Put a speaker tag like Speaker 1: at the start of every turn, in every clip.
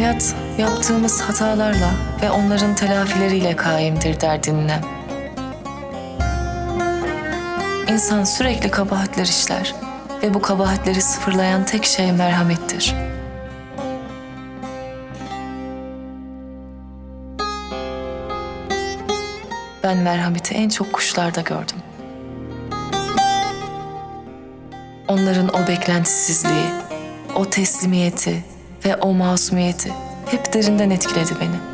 Speaker 1: Hayat yaptığımız hatalarla ve onların telafileriyle kaimdir der dinlem. İnsan sürekli kabahatler işler ve bu kabahatleri sıfırlayan tek şey merhamettir. Ben merhameti en çok kuşlarda gördüm. Onların o beklentisizliği, o teslimiyeti ve o masumiyeti hep derinden etkiledi beni.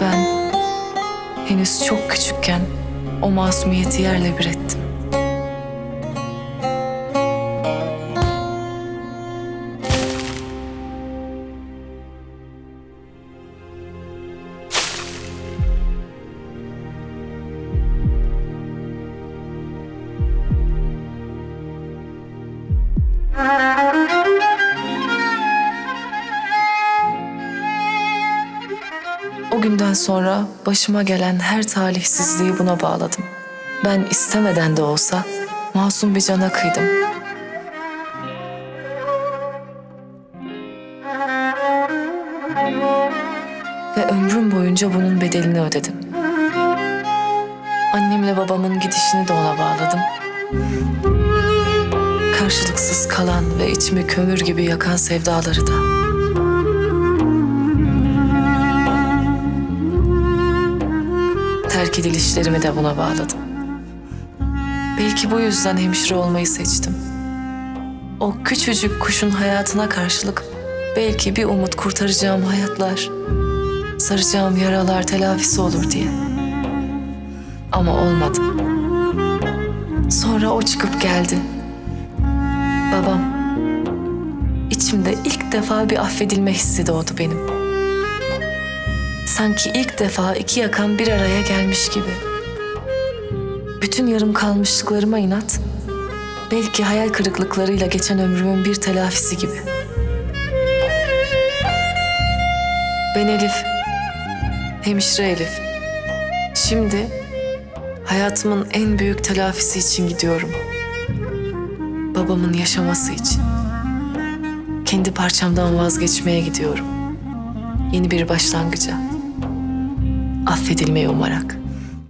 Speaker 1: Ben henüz çok küçükken o masumiyeti yerle bir ettim. O günden sonra başıma gelen her talihsizliği buna bağladım. Ben istemeden de olsa masum bir cana kıydım. Ve ömrüm boyunca bunun bedelini ödedim. Annemle babamın gidişini de ona bağladım. Karşılıksız kalan ve içimi kömür gibi yakan sevdaları da. Terk edilişlerimi de buna bağladım. Belki bu yüzden hemşire olmayı seçtim. O küçücük kuşun hayatına karşılık belki bir umut kurtaracağım hayatlar, saracağım yaralar telafisi olur diye. Ama olmadı. Sonra o çıkıp geldi. Babam. İçimde ilk defa bir affedilme hissi doğdu benim. Sanki ilk defa iki yakan bir araya gelmiş gibi. Bütün yarım kalmışlıklarıma inat, belki hayal kırıklıklarıyla geçen ömrümün bir telafisi gibi. Ben Elif, hemşire Elif. Şimdi hayatımın en büyük telafisi için gidiyorum. Babamın yaşaması için. Kendi parçamdan vazgeçmeye gidiyorum. Yeni bir başlangıca affedilmeyi umarak.